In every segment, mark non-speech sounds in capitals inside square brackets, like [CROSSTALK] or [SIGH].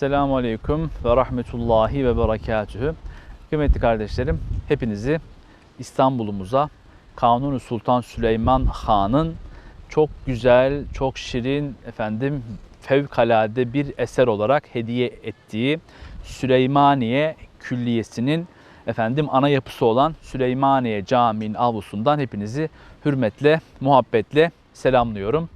Esselamu Aleyküm ve Rahmetullahi ve Berekatühü. Kıymetli kardeşlerim, hepinizi İstanbul'umuza Kanuni Sultan Süleyman Han'ın çok güzel, çok şirin, efendim fevkalade bir eser olarak hediye ettiği Süleymaniye Külliyesi'nin efendim ana yapısı olan Süleymaniye Camii'nin avlusundan hepinizi hürmetle, muhabbetle selamlıyorum.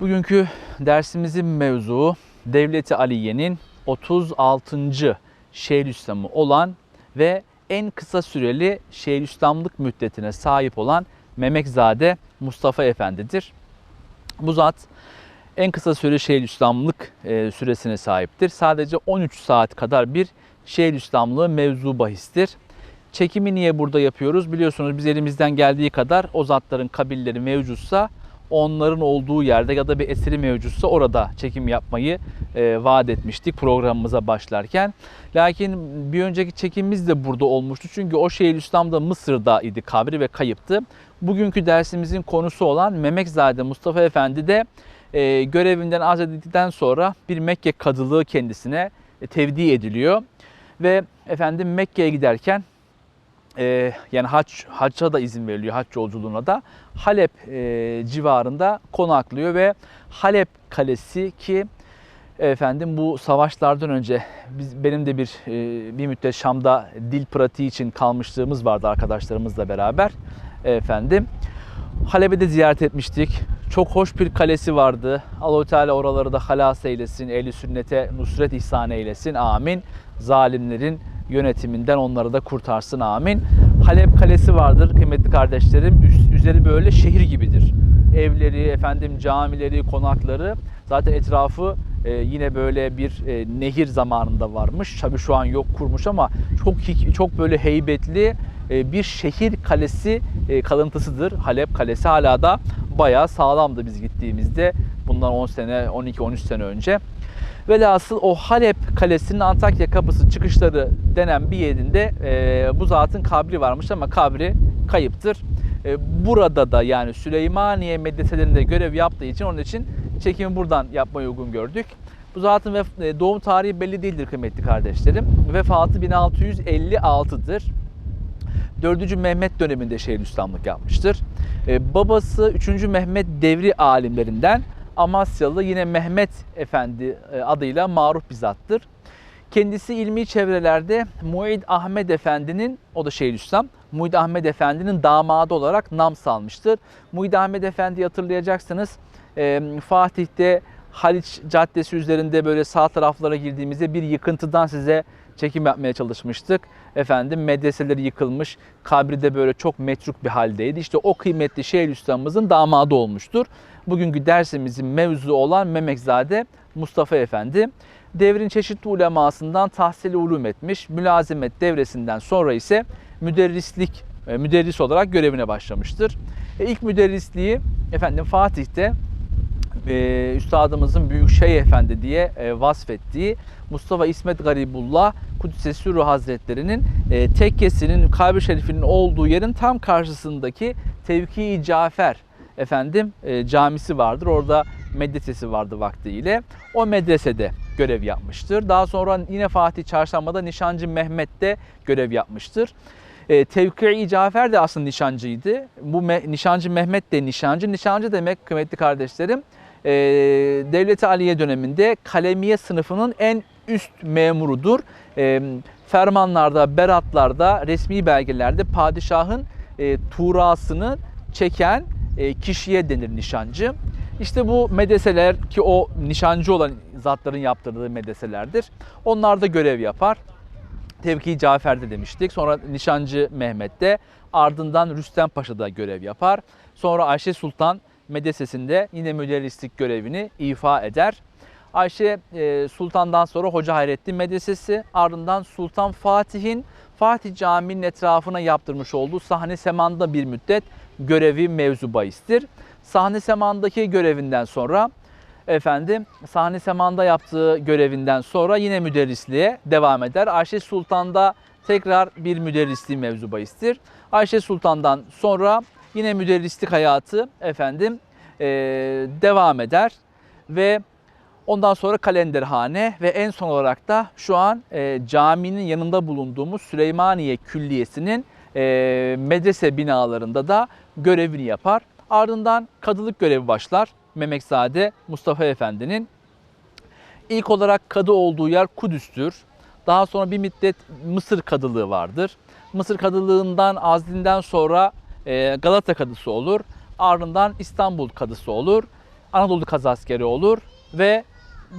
Bugünkü dersimizin mevzuu Devleti Aliye'nin 36. Şeyhülislam'ı olan ve en kısa süreli Şeyhülislamlık müddetine sahip olan Memekzade Mustafa Efendi'dir. Bu zat en kısa süreli Şeyhülislamlık e, süresine sahiptir. Sadece 13 saat kadar bir Şeyhülislamlığı mevzu bahistir. Çekimi niye burada yapıyoruz? Biliyorsunuz biz elimizden geldiği kadar o zatların kabilleri mevcutsa onların olduğu yerde ya da bir eseri mevcutsa orada çekim yapmayı e, vaat etmiştik programımıza başlarken. Lakin bir önceki çekimimiz de burada olmuştu. Çünkü o Şeyhülislam'da Mısır'da idi kabri ve kayıptı. Bugünkü dersimizin konusu olan Memekzade Mustafa Efendi de e, görevinden azledildikten sonra bir Mekke kadılığı kendisine e, tevdi ediliyor. Ve efendim Mekke'ye giderken e, yani hac hacca da izin veriliyor hac yolculuğuna da Halep e, civarında konaklıyor ve Halep Kalesi ki efendim bu savaşlardan önce biz benim de bir e, bir müddet Şam'da dil pratiği için kalmışlığımız vardı arkadaşlarımızla beraber efendim. Halep'e de ziyaret etmiştik. Çok hoş bir kalesi vardı. Allahu Teala oraları da halas eylesin. Ehli sünnete nusret ihsan eylesin. Amin. Zalimlerin yönetiminden onları da kurtarsın. Amin. Halep Kalesi vardır kıymetli kardeşlerim. Üst, üzeri böyle şehir gibidir. Evleri, efendim camileri, konakları. Zaten etrafı e, yine böyle bir e, nehir zamanında varmış. Tabii şu an yok kurmuş ama çok çok böyle heybetli e, bir şehir kalesi e, kalıntısıdır. Halep Kalesi hala da bayağı sağlamdı biz gittiğimizde. Bundan 10 sene, 12-13 sene önce. Velhasıl o Halep Kalesi'nin Antakya kapısı çıkışları denen bir yerinde e, bu zatın kabri varmış ama kabri kayıptır. E, burada da yani Süleymaniye medreselerinde görev yaptığı için onun için çekimi buradan yapmayı uygun gördük. Bu zatın e, doğum tarihi belli değildir kıymetli kardeşlerim. Vefatı 1656'dır. 4. Mehmet döneminde Şeyhülislamlık yapmıştır. E, babası 3. Mehmet devri alimlerinden Amasyalı yine Mehmet Efendi e, adıyla maruf bir zattır. Kendisi ilmi çevrelerde Muid Ahmet Efendi'nin, o da Şeyhülislam, Muid Ahmet Efendi'nin damadı olarak nam salmıştır. Muid Ahmet Efendi hatırlayacaksınız e, Fatih'te Haliç Caddesi üzerinde böyle sağ taraflara girdiğimizde bir yıkıntıdan size çekim yapmaya çalışmıştık. Efendim medreseleri yıkılmış, kabri de böyle çok metruk bir haldeydi. İşte o kıymetli Şeyhülislam'ımızın damadı olmuştur. Bugünkü dersimizin mevzu olan Memekzade Mustafa Efendi. Devrin çeşitli ulemasından tahsili ulum etmiş. Mülazimet devresinden sonra ise müderrislik, e, müderris olarak görevine başlamıştır. E, ilk müderrisliği efendim Fatih'te e, üstadımızın Büyük Şeyh Efendi diye e, vasfettiği Mustafa İsmet Garibullah Kudüs'e Hazretleri'nin tekkesinin kabri şerifinin olduğu yerin tam karşısındaki Tevki-i Cafer efendim e, camisi vardır. Orada medresesi vardı vaktiyle. O medresede görev yapmıştır. Daha sonra yine Fatih Çarşamba'da Nişancı Mehmet'te görev yapmıştır. E, Tevki-i Cafer de aslında nişancıydı. Bu me- nişancı Mehmet de nişancı. Nişancı demek kıymetli kardeşlerim e, Devleti Aliye döneminde kalemiye sınıfının en üst memurudur. E, fermanlarda, beratlarda, resmi belgelerde padişahın e, tuğrasını çeken kişiye denir nişancı. İşte bu medreseler ki o nişancı olan zatların yaptırdığı medreselerdir. Onlar da görev yapar. Tevki Cafer'de demiştik. Sonra Nişancı Mehmet'te. Ardından Rüstem Paşa'da görev yapar. Sonra Ayşe Sultan medresesinde yine müderrislik görevini ifa eder. Ayşe e, Sultan'dan sonra Hoca Hayrettin Medresesi, ardından Sultan Fatih'in Fatih Camii'nin etrafına yaptırmış olduğu sahne semanda bir müddet görevi mevzu bahistir. Sahne semandaki görevinden sonra efendim sahne semanda yaptığı görevinden sonra yine müderrisliğe devam eder. Ayşe Sultan'da tekrar bir müderrisliği mevzu bahistir. Ayşe Sultan'dan sonra yine müderrislik hayatı efendim e, devam eder ve ondan sonra kalenderhane ve en son olarak da şu an e, caminin yanında bulunduğumuz Süleymaniye Külliyesi'nin e, medrese binalarında da görevini yapar. Ardından kadılık görevi başlar. Memekzade Mustafa Efendi'nin. İlk olarak kadı olduğu yer Kudüs'tür. Daha sonra bir müddet Mısır kadılığı vardır. Mısır kadılığından azlinden sonra e, Galata kadısı olur. Ardından İstanbul kadısı olur. Anadolu kazaskeri olur ve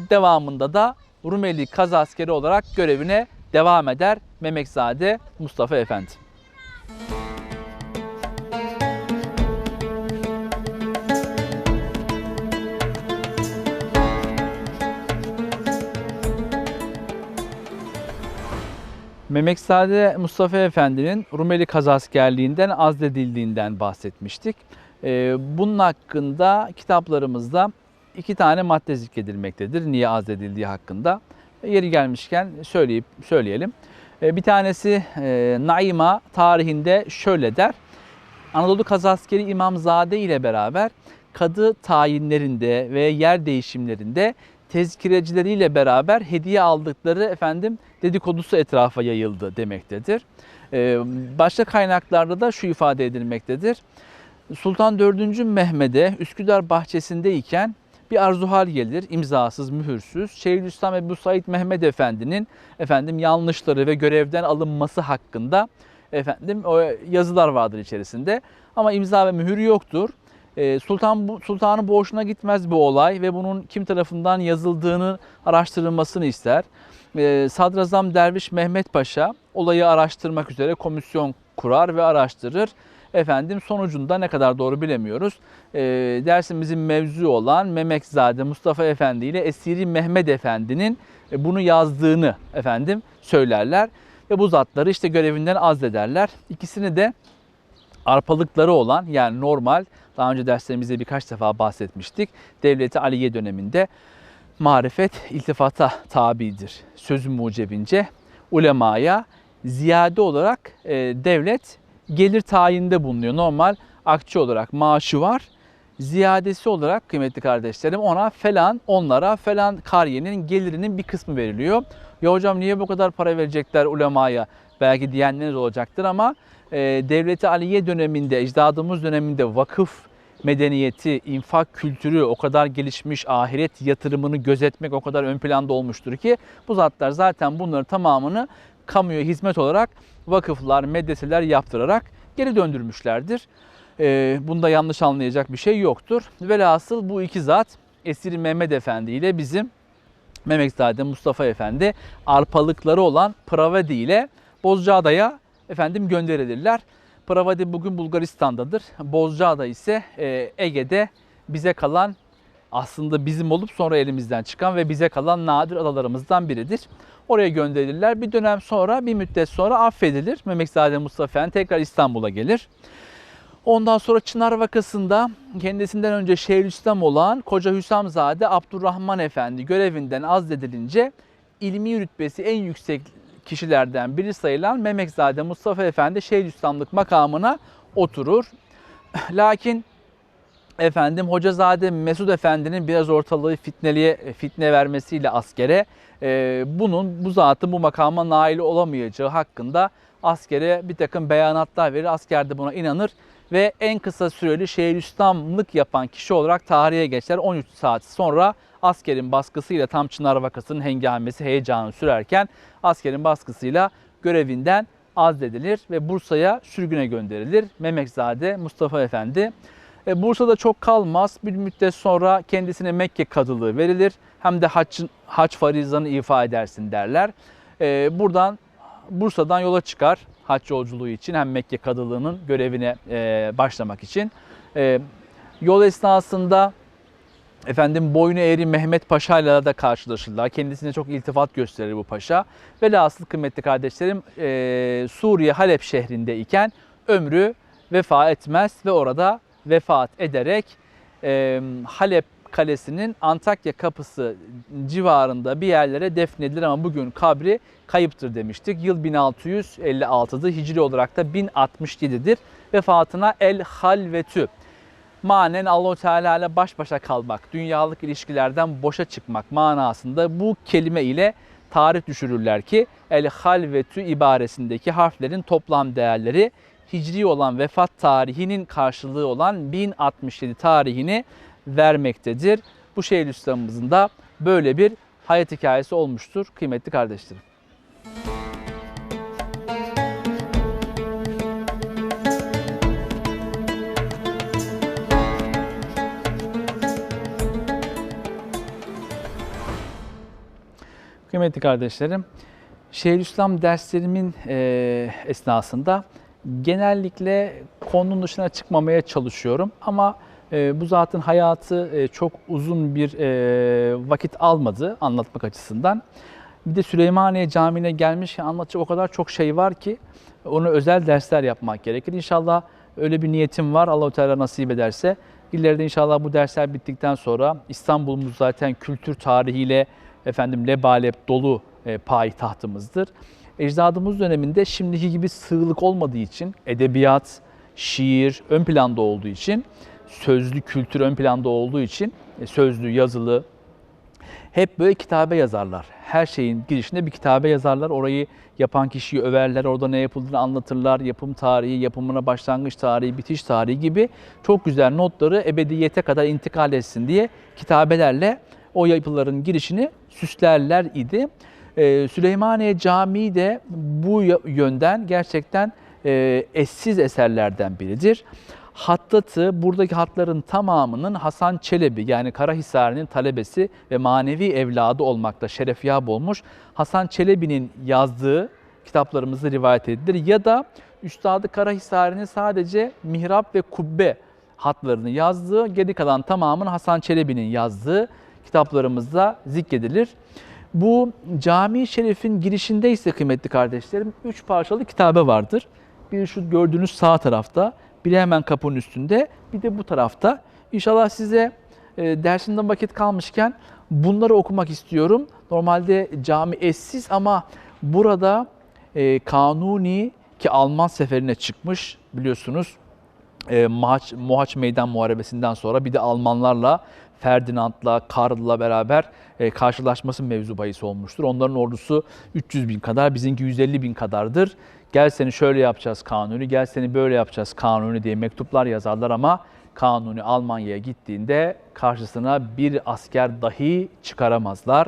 devamında da Rumeli kazaskeri olarak görevine devam eder Memekzade Mustafa Efendi. Memekzade Mustafa Efendi'nin Rumeli kazaskerliğinden azledildiğinden bahsetmiştik. Ee, Bunun hakkında kitaplarımızda iki tane madde zikredilmektedir. Niye azledildiği hakkında. Yeri gelmişken söyleyip söyleyelim. Ee, Bir tanesi e, Naima tarihinde şöyle der. Anadolu Kazaskeri İmamzade ile beraber kadı tayinlerinde ve yer değişimlerinde tezkirecileriyle beraber hediye aldıkları efendim dedikodusu etrafa yayıldı demektedir. Ee, Başka kaynaklarda da şu ifade edilmektedir. Sultan 4. Mehmet'e Üsküdar bahçesindeyken bir arzuhal gelir imzasız, mühürsüz. Şeyhülislam Ebu Said Mehmet Efendi'nin efendim yanlışları ve görevden alınması hakkında efendim o yazılar vardır içerisinde. Ama imza ve mühür yoktur. Ee, Sultan sultanın bu hoşuna gitmez bu olay ve bunun kim tarafından yazıldığını araştırılmasını ister. Ee, Sadrazam Derviş Mehmet Paşa olayı araştırmak üzere komisyon kurar ve araştırır. Efendim sonucunda ne kadar doğru bilemiyoruz. Ee, dersimizin mevzu olan Memekzade Mustafa Efendi ile Esiri Mehmet Efendi'nin e, bunu yazdığını efendim söylerler ve bu zatları işte görevinden azlederler. İkisini de arpalıkları olan yani normal daha önce derslerimizde birkaç defa bahsetmiştik. Devleti Aliye döneminde marifet iltifata tabidir. Sözü mucebince ulemaya ziyade olarak e, devlet gelir tayinde bulunuyor. Normal akçe olarak maaşı var. Ziyadesi olarak kıymetli kardeşlerim ona falan onlara falan kariyenin gelirinin bir kısmı veriliyor. Ya hocam niye bu kadar para verecekler ulemaya? Belki diyenleriniz olacaktır ama e, Devleti Aliye döneminde, ecdadımız döneminde vakıf medeniyeti, infak kültürü o kadar gelişmiş, ahiret yatırımını gözetmek o kadar ön planda olmuştur ki bu zatlar zaten bunların tamamını kamuya hizmet olarak vakıflar, medreseler yaptırarak geri döndürmüşlerdir. Ee, bunda yanlış anlayacak bir şey yoktur. Velhasıl bu iki zat Esiri Mehmet Efendi ile bizim Memekzade Mustafa Efendi arpalıkları olan Pravadi ile Bozcaada'ya efendim gönderilirler. Pravadi bugün Bulgaristan'dadır. Bozcaada ise e, Ege'de bize kalan aslında bizim olup sonra elimizden çıkan ve bize kalan nadir adalarımızdan biridir. Oraya gönderilirler. Bir dönem sonra, bir müddet sonra affedilir. Memekzade Mustafa Efendi tekrar İstanbul'a gelir. Ondan sonra Çınar vakasında kendisinden önce Şeyhülislam olan Koca Hüsamzade Abdurrahman Efendi görevinden azledilince ilmi rütbesi en yüksek kişilerden biri sayılan Memekzade Mustafa Efendi Şeyhülislamlık makamına oturur. [LAUGHS] Lakin efendim Hocazade Mesud Efendi'nin biraz ortalığı fitneliğe fitne vermesiyle askere e, bunun bu zatın bu makama nail olamayacağı hakkında askere bir takım beyanatlar verir. Asker de buna inanır ve en kısa süreli Şeyhülislamlık yapan kişi olarak tarihe geçer. 13 saat sonra askerin baskısıyla tam Çınar vakasının hengamesi heyecanı sürerken askerin baskısıyla görevinden azledilir ve Bursa'ya sürgüne gönderilir. Memekzade Mustafa Efendi e, Bursa'da çok kalmaz. Bir müddet sonra kendisine Mekke kadılığı verilir. Hem de hac, hac farizanı ifa edersin derler. E, buradan Bursa'dan yola çıkar hac yolculuğu için hem Mekke kadılığının görevine e, başlamak için. Yol esnasında efendim boynu eğri Mehmet Paşa ile de karşılaşırlar. Kendisine çok iltifat gösterir bu paşa. Velhasıl kıymetli kardeşlerim e, Suriye Halep şehrinde iken ömrü vefa etmez ve orada vefat ederek e, Halep Kalesi'nin Antakya kapısı civarında bir yerlere defnedilir ama bugün kabri kayıptır demiştik. Yıl 1656'dı. Hicri olarak da 1067'dir. Vefatına El Halvetü. Manen Allahu Teala ile baş başa kalmak, dünyalık ilişkilerden boşa çıkmak manasında bu kelime ile tarih düşürürler ki El Halvetü ibaresindeki harflerin toplam değerleri hicri olan vefat tarihinin karşılığı olan 1067 tarihini vermektedir. Bu Şeyhülislam'ımızın da böyle bir hayat hikayesi olmuştur kıymetli kardeşlerim. Kıymetli kardeşlerim, Şeyhülislam derslerimin e, esnasında genellikle konunun dışına çıkmamaya çalışıyorum ama e, bu zatın hayatı e, çok uzun bir e, vakit almadı anlatmak açısından. Bir de Süleymaniye Camii'ne gelmiş anlatacak o kadar çok şey var ki onu özel dersler yapmak gerekir. İnşallah öyle bir niyetim var. Allahu Teala nasip ederse ileride inşallah bu dersler bittikten sonra İstanbul'umuz zaten kültür tarihiyle efendim lebalep dolu e, payitahtımızdır. Ecdadımız döneminde şimdiki gibi sığlık olmadığı için edebiyat, şiir ön planda olduğu için sözlü kültür ön planda olduğu için e, sözlü, yazılı hep böyle kitabe yazarlar. Her şeyin girişinde bir kitabe yazarlar. Orayı yapan kişiyi överler, orada ne yapıldığını anlatırlar. Yapım tarihi, yapımına başlangıç tarihi, bitiş tarihi gibi çok güzel notları ebediyete kadar intikal etsin diye kitabelerle o yapıların girişini süslerler idi. Ee, Süleymaniye Camii de bu yönden gerçekten e, eşsiz eserlerden biridir. Hattatı buradaki hatların tamamının Hasan Çelebi yani Karahisari'nin talebesi ve manevi evladı olmakta şerefyab olmuş Hasan Çelebi'nin yazdığı kitaplarımızda rivayet edilir. Ya da Üstadı Karahisari'nin sadece mihrap ve kubbe hatlarını yazdığı, geri kalan tamamını Hasan Çelebi'nin yazdığı kitaplarımızda zikredilir. Bu cami şerifin girişinde ise kıymetli kardeşlerim üç parçalı kitabe vardır. Bir şu gördüğünüz sağ tarafta, biri hemen kapının üstünde, bir de bu tarafta. İnşallah size e, dersinden vakit kalmışken bunları okumak istiyorum. Normalde cami eşsiz ama burada e, Kanuni ki Alman seferine çıkmış biliyorsunuz. E, Mohaç, Mohaç Meydan Muharebesi'nden sonra bir de Almanlarla Ferdinand'la, Karl'la beraber e, karşılaşması mevzu bahis olmuştur. Onların ordusu 300 bin kadar, bizimki 150 bin kadardır. Gel seni şöyle yapacağız Kanuni, gel seni böyle yapacağız Kanuni diye mektuplar yazarlar ama Kanuni Almanya'ya gittiğinde karşısına bir asker dahi çıkaramazlar.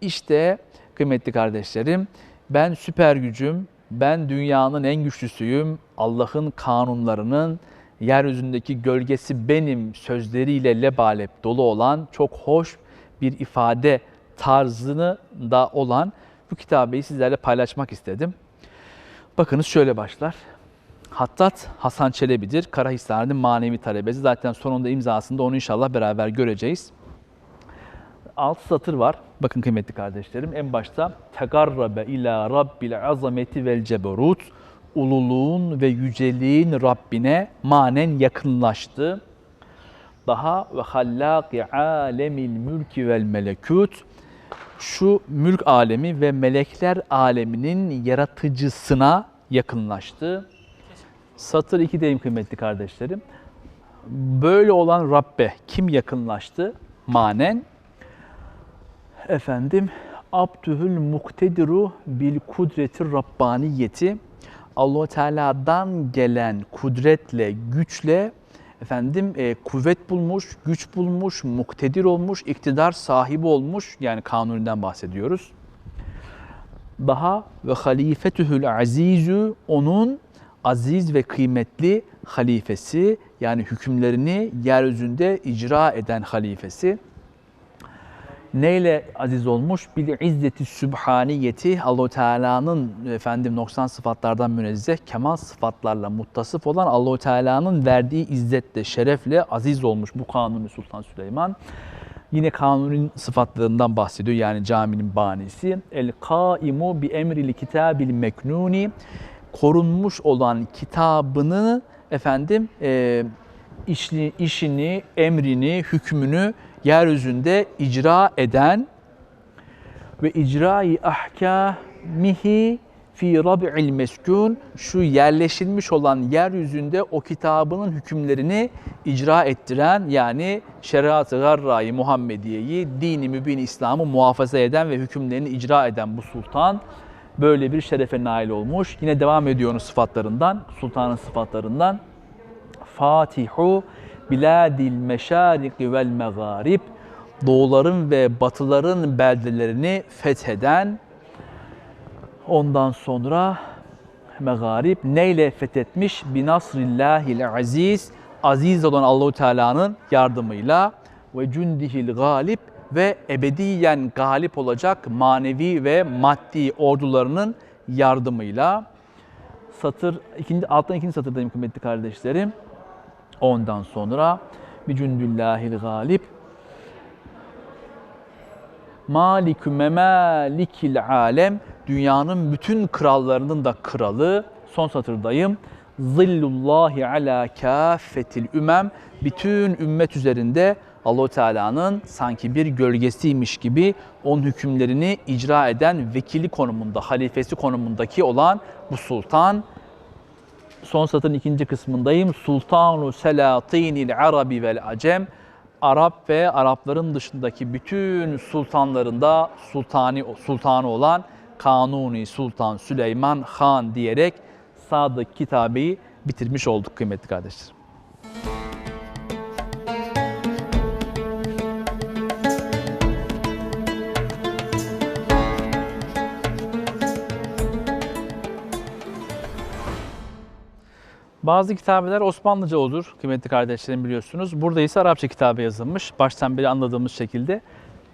İşte kıymetli kardeşlerim ben süper gücüm, ben dünyanın en güçlüsüyüm, Allah'ın kanunlarının yeryüzündeki gölgesi benim sözleriyle lebalep dolu olan çok hoş bir ifade tarzını da olan bu kitabeyi sizlerle paylaşmak istedim. Bakınız şöyle başlar. Hattat Hasan Çelebi'dir. Karahisar'ın manevi talebesi. Zaten sonunda imzasında onu inşallah beraber göreceğiz. Alt satır var. Bakın kıymetli kardeşlerim. En başta tegarrabe ila rabbil azameti vel ceberut ululuğun ve yüceliğin Rabbine manen yakınlaştı. Daha ve hallâki alemil mülki vel melekut şu mülk alemi ve melekler aleminin yaratıcısına yakınlaştı. Satır 2'deyim kıymetli kardeşlerim. Böyle olan Rabbe kim yakınlaştı? Manen efendim Abdühül muktediru bil kudreti rabbaniyeti Allah Teala'dan gelen kudretle, güçle efendim e, kuvvet bulmuş, güç bulmuş, muktedir olmuş, iktidar sahibi olmuş yani kanuninden bahsediyoruz. Daha ve halifetühül azizü onun aziz ve kıymetli halifesi yani hükümlerini yeryüzünde icra eden halifesi. Neyle aziz olmuş? Bil izzeti sübhaniyeti Allahu Teala'nın efendim noksan sıfatlardan münezzeh, kemal sıfatlarla muttasıf olan Allahu Teala'nın verdiği izzetle, şerefle aziz olmuş bu Kanuni Sultan Süleyman. Yine kanunun sıfatlarından bahsediyor yani caminin banisi. El kaimu bi emril kitabil meknuni korunmuş olan kitabını efendim e, işini, işini, emrini, hükmünü yeryüzünde icra eden ve icrai ahkamihi fi rab'il meskun şu yerleşilmiş olan yeryüzünde o kitabının hükümlerini icra ettiren yani şeriat-ı garra-i Muhammediye'yi, dini mübin İslam'ı muhafaza eden ve hükümlerini icra eden bu sultan böyle bir şerefe nail olmuş. Yine devam ediyor onun sıfatlarından, sultanın sıfatlarından. Fatihu biladil meşariki vel megarib doğuların ve batıların beldelerini fetheden ondan sonra megarib neyle fethetmiş? Binasrillahil aziz aziz olan Allahu Teala'nın yardımıyla ve cündihil galip ve ebediyen galip olacak manevi ve maddi ordularının yardımıyla satır ikinci alttan ikinci satırdayım kıymetli kardeşlerim. Ondan sonra bir cündüllahil galip Malikü memalikil alem dünyanın bütün krallarının da kralı. Son satırdayım. Zillullahi ala kâffetil ümem. Bütün ümmet üzerinde Allahu Teala'nın sanki bir gölgesiymiş gibi onun hükümlerini icra eden vekili konumunda, halifesi konumundaki olan bu sultan son satırın ikinci kısmındayım. Sultanu selatinil arabi vel acem. Arap ve Arapların dışındaki bütün sultanlarında sultani sultanı olan Kanuni Sultan Süleyman Han diyerek Sadık kitabeyi bitirmiş olduk kıymetli kardeşlerim. Bazı kitabeler Osmanlıca olur kıymetli kardeşlerim biliyorsunuz. Burada ise Arapça kitabe yazılmış. Baştan beri anladığımız şekilde.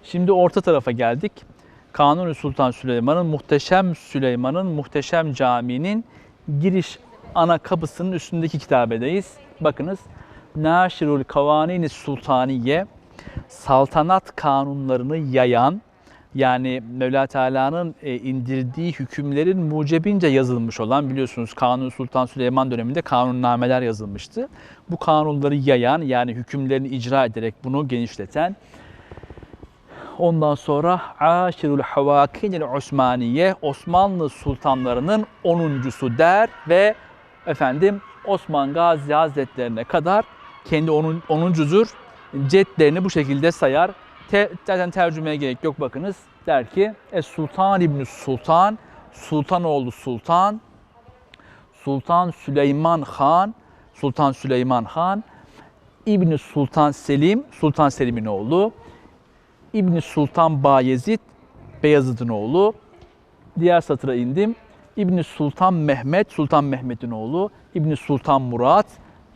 Şimdi orta tarafa geldik. Kanuni Sultan Süleyman'ın Muhteşem Süleyman'ın Muhteşem Camii'nin giriş ana kapısının üstündeki kitabedeyiz. Bakınız. Naşirul Kavanini Sultaniye saltanat kanunlarını yayan yani Mevla Teala'nın e, indirdiği hükümlerin mucebince yazılmış olan biliyorsunuz Kanuni Sultan Süleyman döneminde kanunnameler yazılmıştı. Bu kanunları yayan yani hükümlerini icra ederek bunu genişleten Ondan sonra Aşirul Havakinil Osmaniye Osmanlı sultanlarının 10.sü der ve efendim Osman Gazi Hazretlerine kadar kendi 10. 10'uncudur. Cetlerini bu şekilde sayar. Te, zaten tercümeye gerek yok bakınız. Der ki Es Sultan İbni Sultan, Sultanoğlu Sultan, Sultan Süleyman Han, Sultan Süleyman Han, İbni Sultan Selim, Sultan Selim'in oğlu, İbni Sultan Bayezid, Beyazıt'ın oğlu. Diğer satıra indim. İbni Sultan Mehmet, Sultan Mehmet'in oğlu. İbni Sultan Murat,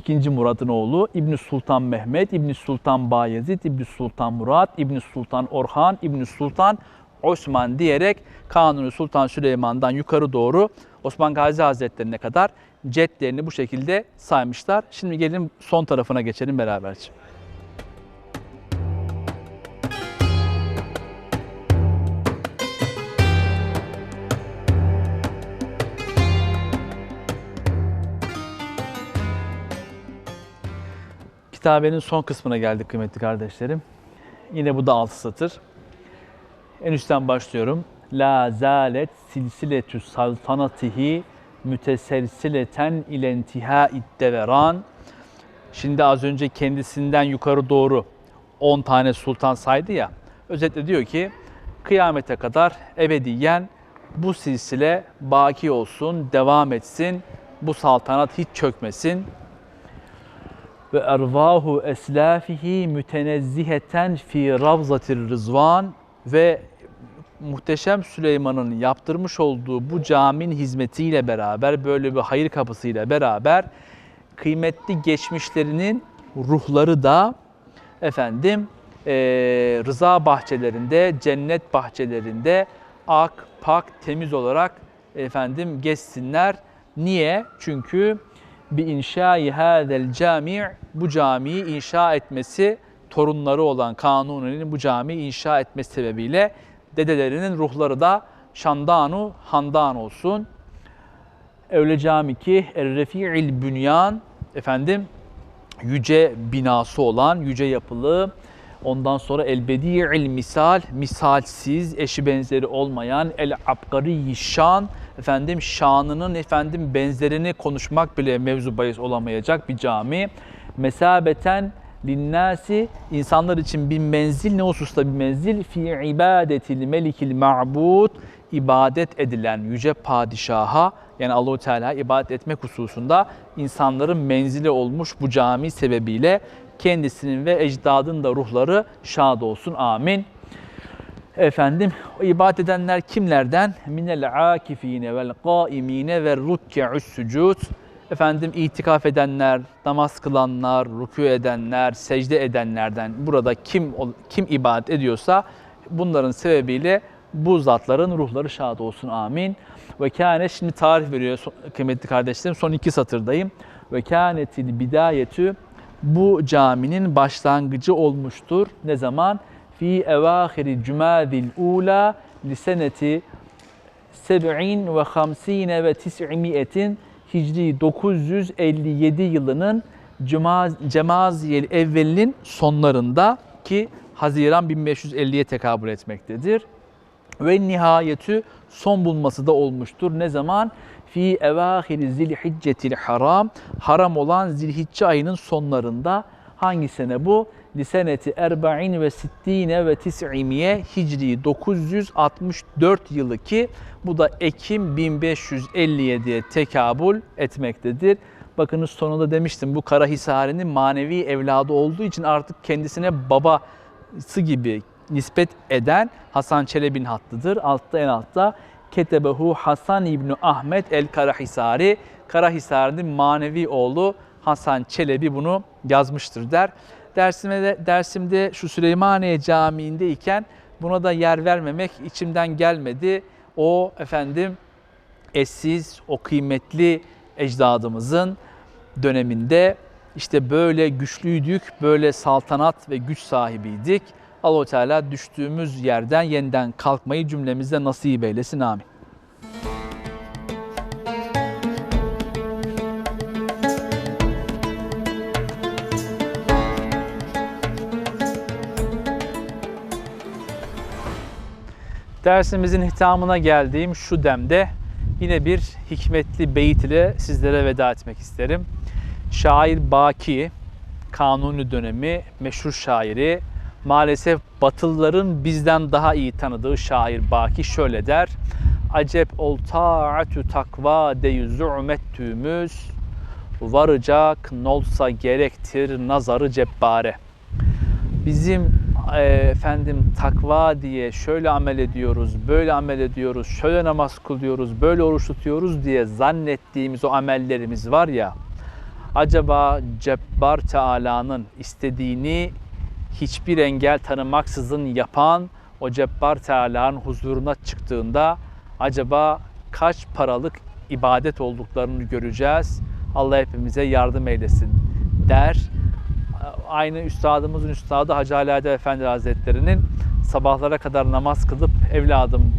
ikinci Murat'ın oğlu. İbni Sultan Mehmet, İbni Sultan Bayezid, İbni Sultan Murat, İbni Sultan Orhan, İbni Sultan Osman diyerek Kanuni Sultan Süleyman'dan yukarı doğru Osman Gazi Hazretlerine kadar cetlerini bu şekilde saymışlar. Şimdi gelin son tarafına geçelim beraberce. Kitabenin son kısmına geldik kıymetli kardeşlerim. Yine bu da altı satır. En üstten başlıyorum. La zalet silsiletü saltanatihi müteselsileten ile intiha iddeveran. Şimdi az önce kendisinden yukarı doğru 10 tane sultan saydı ya. Özetle diyor ki kıyamete kadar ebediyen bu silsile baki olsun, devam etsin. Bu saltanat hiç çökmesin ve ervahu eslafihi mütenezziheten fi ravzatir rızvan ve muhteşem Süleyman'ın yaptırmış olduğu bu caminin hizmetiyle beraber böyle bir hayır kapısıyla beraber kıymetli geçmişlerinin ruhları da efendim e, rıza bahçelerinde, cennet bahçelerinde ak, pak, temiz olarak efendim geçsinler. Niye? Çünkü bir inşai hadel cami' bu camiyi inşa etmesi torunları olan Kanuni'nin bu camiyi inşa etmesi sebebiyle dedelerinin ruhları da şandanu handan olsun. Öyle cami ki er-refi'il bünyan efendim yüce binası olan, yüce yapılı, ondan sonra el-bedi'il misal, misalsiz, eşi benzeri olmayan, el-abgari şan, efendim şanının efendim benzerini konuşmak bile mevzu bahis olamayacak bir cami. Mesabeten linnasi insanlar için bir menzil ne hususta bir menzil fi ibadetil melikil ma'bud ibadet edilen yüce padişaha yani Allahu Teala ibadet etmek hususunda insanların menzili olmuş bu cami sebebiyle kendisinin ve ecdadın da ruhları şad olsun. Amin. Efendim ibadet edenler kimlerden? Minel akifine vel qaimine ve rukke'us sucud. Efendim itikaf edenler, namaz kılanlar, rükû edenler, secde edenlerden burada kim kim ibadet ediyorsa bunların sebebiyle bu zatların ruhları şad olsun. Amin. Ve kâne şimdi tarih veriyor kıymetli kardeşlerim. Son iki satırdayım. Ve kânetil bidayetü bu caminin başlangıcı olmuştur. Ne zaman? Fi evâhiri cumâdil ula li seneti seb'in ve hamsine ve tis'imiyetin Hicri 957 yılının Cemaziyel evvelinin sonlarında ki Haziran 1550'ye tekabül etmektedir. Ve nihayetü son bulması da olmuştur. Ne zaman? Fi evahiri zilhiccetil haram. Haram olan zilhicce ayının sonlarında. Hangi sene bu? Liseneti erba'in ve sittine ve tis'imiye Hicri 964 yılı ki bu da Ekim 1557'ye tekabül etmektedir. Bakınız sonunda demiştim bu Karahisari'nin manevi evladı olduğu için artık kendisine babası gibi nispet eden Hasan Çelebi'nin hattıdır. Altta en altta Ketebehu Hasan İbni Ahmet el Karahisari. Karahisari'nin manevi oğlu Hasan Çelebi bunu yazmıştır der. Dersimde, dersimde şu Süleymaniye Camii'ndeyken buna da yer vermemek içimden gelmedi. O efendim eşsiz, o kıymetli ecdadımızın döneminde işte böyle güçlüydük, böyle saltanat ve güç sahibiydik. Allahu Teala düştüğümüz yerden yeniden kalkmayı cümlemize nasip eylesin. Amin. Dersimizin hitamına geldiğim şu demde yine bir hikmetli beyit ile sizlere veda etmek isterim. Şair Baki, Kanuni dönemi meşhur şairi, maalesef Batılıların bizden daha iyi tanıdığı şair Baki şöyle der. Acep ol taatü takva deyü zü'mettüğümüz varacak nolsa gerektir nazarı cebbare. Bizim e, efendim takva diye şöyle amel ediyoruz, böyle amel ediyoruz, şöyle namaz kılıyoruz, böyle oruç tutuyoruz diye zannettiğimiz o amellerimiz var ya, acaba Cebbar Teala'nın istediğini hiçbir engel tanımaksızın yapan o Cebbar Teala'nın huzuruna çıktığında acaba kaç paralık ibadet olduklarını göreceğiz. Allah hepimize yardım eylesin der. Aynı üstadımızın üstadı Hacı Ali Efendi Hazretleri'nin sabahlara kadar namaz kılıp evladım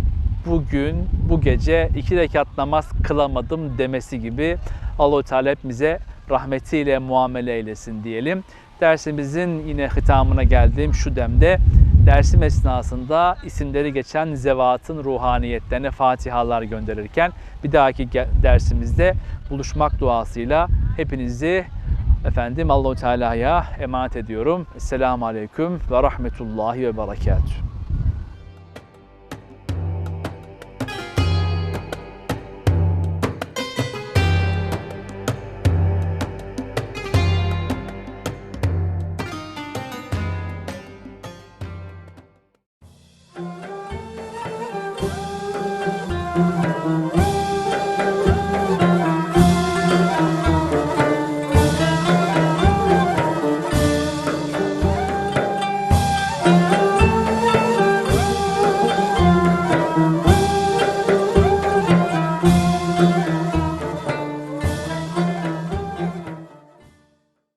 bugün bu gece iki rekat namaz kılamadım demesi gibi Allah-u Teala hepimize rahmetiyle muamele eylesin diyelim. Dersimizin yine hitamına geldiğim şu demde dersim esnasında isimleri geçen zevatın ruhaniyetlerine fatihalar gönderirken bir dahaki dersimizde buluşmak duasıyla hepinizi efendim Allahu Teala'ya emanet ediyorum. Esselamu Aleyküm ve Rahmetullahi ve Berekatuhu.